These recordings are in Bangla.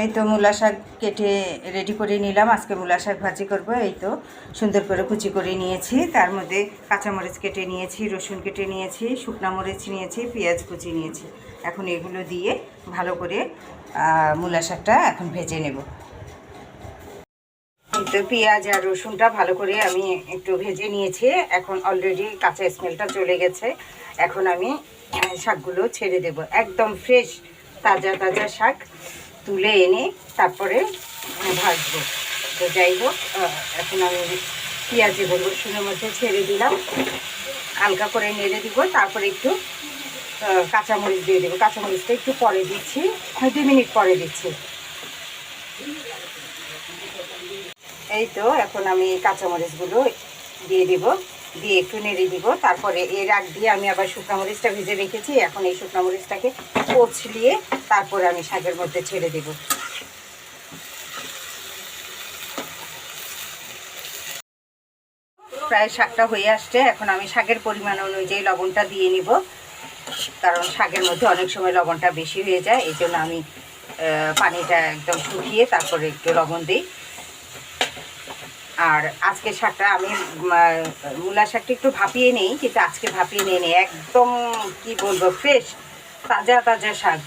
এই তো মূলা শাক কেটে রেডি করে নিলাম। আজকে মূলা শাক ভাজি করব, এই তো সুন্দর করে কুচি করে নিয়েছি। তার মধ্যে কাঁচামরিচ কেটে নিয়েছি, রসুন কেটে নিয়েছি, শুকনা মরিচ নিয়েছি, পেঁয়াজ কুচি নিয়েছি। এখন এগুলো দিয়ে ভালো করে মূলা শাকটা এখন ভেজে নেব। তো পেঁয়াজ আর রসুনটা ভালো করে আমি একটু ভেজে নিয়েছি। এখন অলরেডি কাঁচা স্মেলটা চলে গেছে। এখন আমি শাকগুলো ছেড়ে দেব। একদম ফ্রেশ তাজা তাজা শাক। তুলে এনে তারপরে ভাজবো। তো যাই হোক এখন আমি পেঁয়াজ এবং রসুনের মধ্যে ছেড়ে দিলাম। হালকা করে নেড়ে দিব, তারপরে একটু কাঁচামরিচ দিয়ে দেবো। কাঁচামরিচটা একটু পরে দিচ্ছি দু মিনিট পরে দিচ্ছি। এই তো, এখন আমি কাঁচামরিচগুলো দিয়ে দিব। দিয়ে একটু নেড়ে দিব। তারপরে এর আগ দিয়ে আমি আবার শুকনা মরিচটা ভেজে রেখেছি। এখন এই শুকনা মরিচটাকে পচলিয়ে তারপরে আমি শাকের মধ্যে ছেড়ে দেব। প্রায় শাকটা হয়ে আসছে। এখন আমি শাকের পরিমাণ অনুযায়ী লবণটা দিয়ে নিব। কারণ শাকের মধ্যে অনেক সময় লবণটা বেশি হয়ে যায়। এই জন্য আমি পানিটা একদম শুকিয়ে তারপরে একটু লবণ দিই। আর আজকে শাকটা আমি মূলা শাকটা একটু ভাপিয়ে নেই, কিন্তু আজকে ভাপিয়ে নিয়ে নিই একদম, কি বলব ফ্রেশ তাজা তাজা শাক,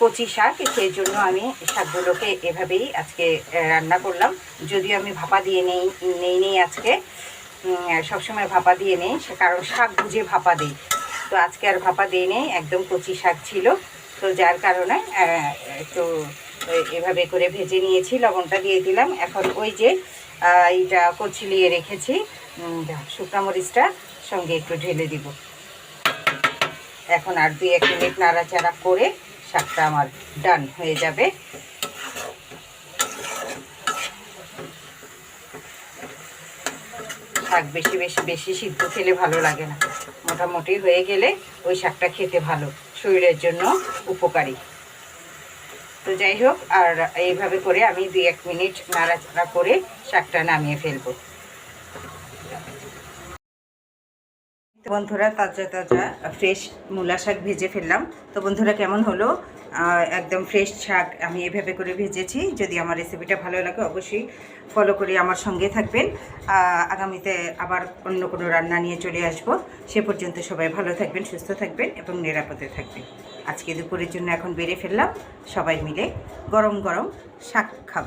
কচি শাক, সেই জন্য আমি শাকগুলোকে এভাবেই আজকে রান্না করলাম। যদিও আমি ভাপা দিয়ে নেই নেই নেই আজকে সবসময় ভাপা দিয়ে নেই কারণ শাক বুঝে ভাপা দিই। তো আজকে আর ভাপা দিয়ে নেই, একদম কচি শাক ছিল। তো যার কারণে একটু এভাবে করে ভেজে নিয়েছি, লবণটা দিয়ে দিলাম। এখন ওই যে এইটা কচলিয়ে রেখেছি। শুকনা মরিচটা সঙ্গে একটু ঢেলে দিব। এখন আর দুই, এক মিনিট নাড়াচাড়া করে শাকটা আমার ডান হয়ে যাবে। শাক বেশি বেশি বেশি সিদ্ধ খেলে ভালো লাগে না। মোটামুটি হয়ে গেলে ওই শাকটা খেতে ভালো। শরীরের জন্য উপকারী। তো যাই হোক, আর এইভাবে করে আমি দুই এক মিনিট নাড়াচাড়া করে শাকটা নামিয়ে ফেলব। বন্ধুরা, তাজা তাজা ফ্রেশ মূলা শাক ভেজে ফেললাম। তো বন্ধুরা, কেমন হলো? একদম ফ্রেশ শাক আমি এভাবে করে ভেজেছি। যদি আমার রেসিপিটা ভালো লাগে, অবশ্যই ফলো করে আমার সঙ্গে থাকবেন। আগামীতে আবার অন্য কোনো রান্না নিয়ে চলে আসব। সে পর্যন্ত সবাই ভালো থাকবেন, সুস্থ থাকবেন এবং নিরাপদে থাকবেন। আজকে দুপুরের জন্য এখন বেড়ে ফেললাম। সবাই মিলে গরম গরম শাক খাব।